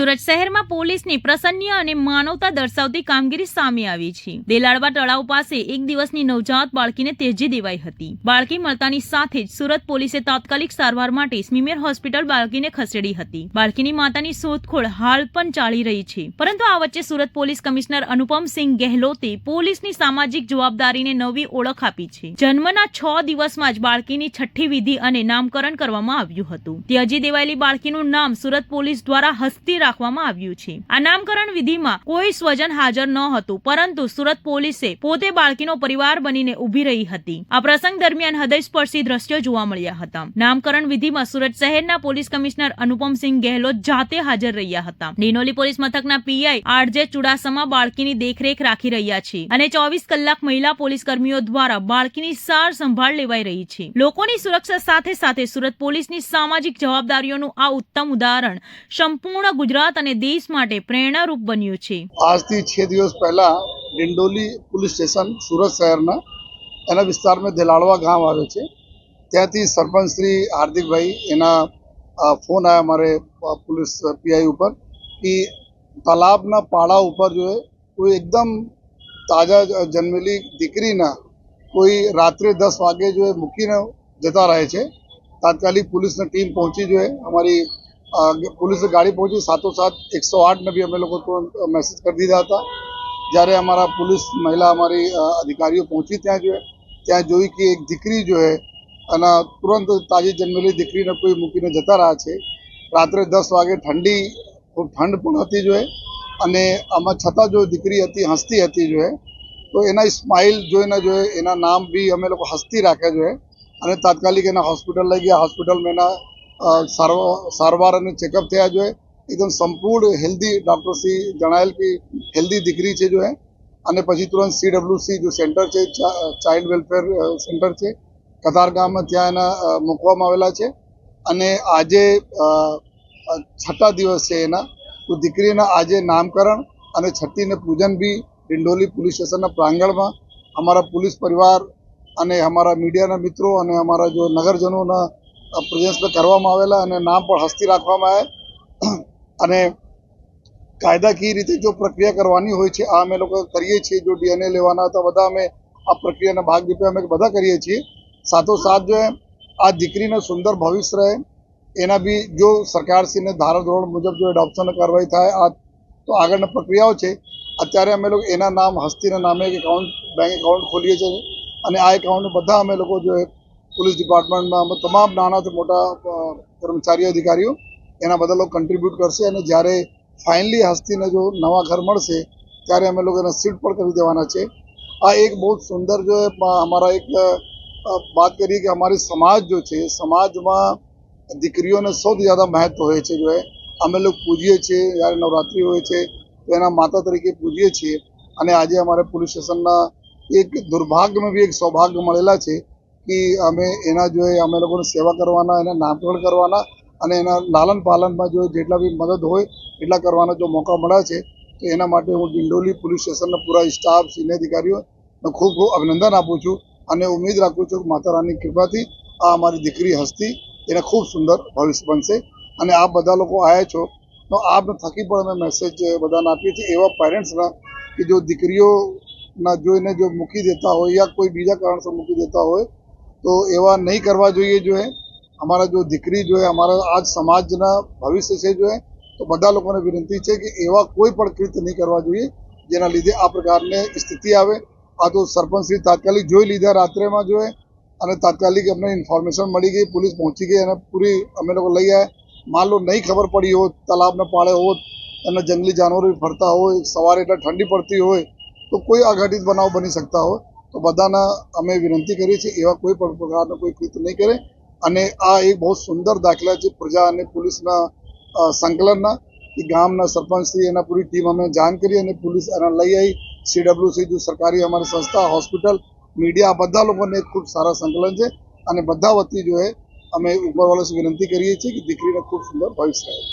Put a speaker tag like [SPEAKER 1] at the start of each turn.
[SPEAKER 1] સુરત શહેરમાં પોલીસની પ્રસન્ય અને માનવતા દર્શાવતી કામગીરી સામે આવી છે. દેલાડવા તળાવ પાસે એક દિવસની નવજાત બાળકીને તેજી દેવાઈ હતી. બાળકી મળતાની સાથે જ સુરત પોલીસે તાત્કાલિક સારવાર માટે સ્મીમેર હોસ્પિટલ બાળકીને ખસેડી હતી. બાળકીની માતાની શોધખોળ હાલ પણ ચાલી રહી છે. પરંતુ આ વચ્ચે સુરત પોલીસ કમિશનર અનુપમસિંહ ગેહલોતે પોલીસની સામાજિક જવાબદારીને નવી ઓળખ આપી છે. જન્મના છ દિવસમાં જ બાળકીની છઠ્ઠી વિધિ અને નામકરણ કરવામાં આવ્યું હતું. ત્યજી દેવાયેલી બાળકીનું નામ સુરત પોલીસ દ્વારા હસ્તી રાખવામાં આવ્યું છે. આ નામકરણ વિધિમાં કોઈ સ્વજન હાજર ન હતું, પરંતુ સુરત પોલીસે પોતે બાળકીનો પરિવાર બનીને ઊભી રહી હતી. આ પ્રસંગ દરમિયાન હૃદયસ્પર્શી દ્રશ્યો જોવા મળ્યા હતા. નામકરણ વિધિમાં સુરત શહેરના પોલીસ કમિશનર અનુપમસિંહ ગેહલોત જાતે હાજર રહ્યા હતા. ડિનોલી પોલીસ મથકના પીઆઈ આરજે ચુડાસમા બાળકીની દેખરેખ રાખી રહ્યા છે અને ચોવીસ કલાક મહિલા પોલીસ કર્મીઓ દ્વારા બાળકીની સાર સંભાળ લેવાઈ રહી છે. લોકોની સુરક્ષા સાથે સાથે સુરત પોલીસની સામાજિક જવાબદારીઓનું આ ઉત્તમ ઉદાહરણ સંપૂર્ણ ગુજરાત અને દેશ માટે પ્રેરણારૂપ બન્યું છે.
[SPEAKER 2] આજથી છ દિવસ પહેલા ડિંડોલી પોલીસ સ્ટેશન સુરત શહેરના એના વિસ્તારમાં દેલાડવા ગામ આવે છે. ત્યાંથી સરપંચ શ્રી હાર્દિકભાઈ એના ફોન આવ્યા મારે પોલીસ પીઆઈ ઉપર કે તાલાબના પાડા ઉપર જો કોઈ એકદમ તાજા જન્મેલી દીકરીના કોઈ રાત્રે દસ વાગે જો મૂકીને જતા રહે છે. તાત્કાલિક પોલીસની ટીમ પહોંચી જોઈએ અમારી પોલીસ ગાડી પહોંચી સાત એકસો આઠને બી અમે લોકો તુરંત મેસેજ કરી દીધા હતા. જ્યારે અમારા પોલીસ મહિલા અમારી અધિકારીઓ પહોંચી ત્યાં જોઈએ. ત્યાં જોઈ કે એક દીકરી જો હે, અને તુરંત તાજી જન્મેલી દીકરીને કોઈ મૂકીને જતા રહ્યા છે. રાત્રે દસ વાગે ઠંડી, ખૂબ ઠંડ પણ હતી જો અને આમાં છતાં જો દીકરી હતી, હસતી હતી જો તો એના સ્માઇલ જોઈને જો એના નામ બી અમે લોકો હસતી રાખ્યા જો અને તાત્કાલિક એના હોસ્પિટલ લઈ ગયા. હોસ્પિટલમાં એના સારવાર અને ચેકઅપ થયા જોઈએ એકદમ સંપૂર્ણ હેલ્ધી ડૉક્ટરશ્રી જણાયેલ કે હેલ્ધી દીકરી છે જો એ અને પછી તુરંત સીડબ્લ્યુસી જો સેન્ટર છે ચાઇલ્ડ વેલફેર સેન્ટર છે. કતારગામમાં ત્યાં એના મૂકવામાં આવેલા છે. અને આજે છઠ્ઠા દિવસ છે એના. તો દીકરીના આજે નામકરણ અને છઠ્ઠીને પૂજન બી ડિંડોલી પોલીસ સ્ટેશનના પ્રાંગણમાં. અમારા પોલીસ પરિવાર અને અમારા મીડિયાના મિત્રો અને અમારા જો નગરજનોના પ્રેઝન્સમાં કરવામાં આવેલા અને નામ પણ હસ્તી રાખવામાં આવે. અને કાયદાકીય રીતે જો પ્રક્રિયા કરવાની હોય છે, આ અમે લોકો કરીએ છીએ. જો ડીએનએ લેવાના હતા, બધા અમે આ પ્રક્રિયાના ભાગરૂપે અમે બધા કરીએ છીએ. સાથોસાથ જો આ દીકરીને સુંદર ભવિષ્ય રહે, એના બી જો સરકારશ્રીને ધારાધોરણ મુજબ જો એડોપ્શન કાર્યવાહી થાય, આ તો આગળની પ્રક્રિયાઓ છે. અત્યારે અમે લોકો એના નામ, હસ્તીના નામે એક એકાઉન્ટ બેંક એકાઉન્ટ ખોલીએ છીએ. અને આ એકાઉન્ટ બધા અમે લોકો જો પોલીસ ડિપાર્ટમેન્ટમાં તમામ નાનાથી મોટા કર્મચારી અધિકારીઓ એના બધા લોકો કન્ટ્રીબ્યુટ કરશે અને જ્યારે ફાઇનલી હસ્તીને જો નવા ઘર મળશે, ત્યારે અમે લોકો લોકોને સીટ પણ કરી દેવાના છે. આ એક બહુ સુંદર જો અમારા એક વાત કરીએ કે અમારી સમાજ જો છે, સમાજમાં દીકરીઓને સૌથી જ્યાદા મહત્વ હોય છે જો એ. અમે લોકો પૂજીએ છીએ, જ્યારે નવરાત્રિ હોય છે, તો એના માતા તરીકે પૂજીએ છીએ. અને આજે અમારે પોલીસ સ્ટેશનના એક દુર્ભાગ્યમાં બી એક સૌભાગ્ય મળેલા છે કે અમે એના જોઈએ અમે લોકોને સેવા કરવાના, એના નામકરણ કરવાના અને એના લાલન પાલનમાં જો જેટલા બી મદદ હોય એટલા કરવાના જો મોકા મળે છે, તો એના માટે હું ડિંડોલી પોલીસ સ્ટેશનના પૂરા સ્ટાફ, સિનિયર અધિકારીઓને ખૂબ ખૂબ અભિનંદન આપું છું અને ઉમેદ રાખું છું કે માતા રાની કૃપાથી આ અમારી દીકરી હસ્તી એને ખૂબ સુંદર ભવિષ્ય બનશે. અને આપ બધા લોકો આવ્યા છો, તો આપને થકી પણ અમે મેસેજ બધાને આપીએ છીએ એવા પેરેન્ટ્સના કે જો દીકરીઓના જોઈને જો મૂકી દેતા હોય યા કોઈ બીજા કારણસર મૂકી દેતા હોય તો એવા નહીં કરવા જોઈએ જોએ અમારા જો દીકરી જોએ અમારા આજ સમાજના ભવિષ્ય છે જોએ તો બધા લોકોને વિનંતી છે કે એવા કોઈ પણ કૃત્ય નહીં કરવા જોઈએ, જેના લીધે આ પ્રકારની સ્થિતિ આવે. આ તો સરપંચશ્રી તાત્કાલિક જોઈ લીધા રાત્રેમાં જોઈએ અને તાત્કાલિક અમને ઇન્ફોર્મેશન મળી ગઈ, પોલીસ પહોંચી ગઈ અને પૂરી અમે લોકો લઈ આવ્યા માન લો નહીં ખબર પડી હોત, તલાબને પાળે હોત, અને જંગલી જાનવરો ફરતા હોય, સવારે એટલે ઠંડી પડતી હોય, તો કોઈ અઘટિત બનાવ બની શકતા હોય તો બધાના અમે વિનંતી કરીએ છીએ એવા કોઈ પણ પ્રકારનો કોઈ કૃત્ય નહીં કરે. અને આ એક બહુ સુંદર દાખલા છે પ્રજા અને પોલીસના સંકલનના. કે ગામના સરપંચશ્રી, એના પૂરી ટીમ અમે જાણ કરી અને પોલીસ એના લઈ આવી. સીડબ્લ્યુસી જો સરકારી અમારી સંસ્થા, હોસ્પિટલ, મીડિયા બધા લોકોને ખૂબ સારા સંકલન છે. અને બધા વતી જો અમે ઉપરવાળા વિનંતી કરીએ છીએ કે દીકરીને ખૂબ સુંદર ભવિષ્ય રહે.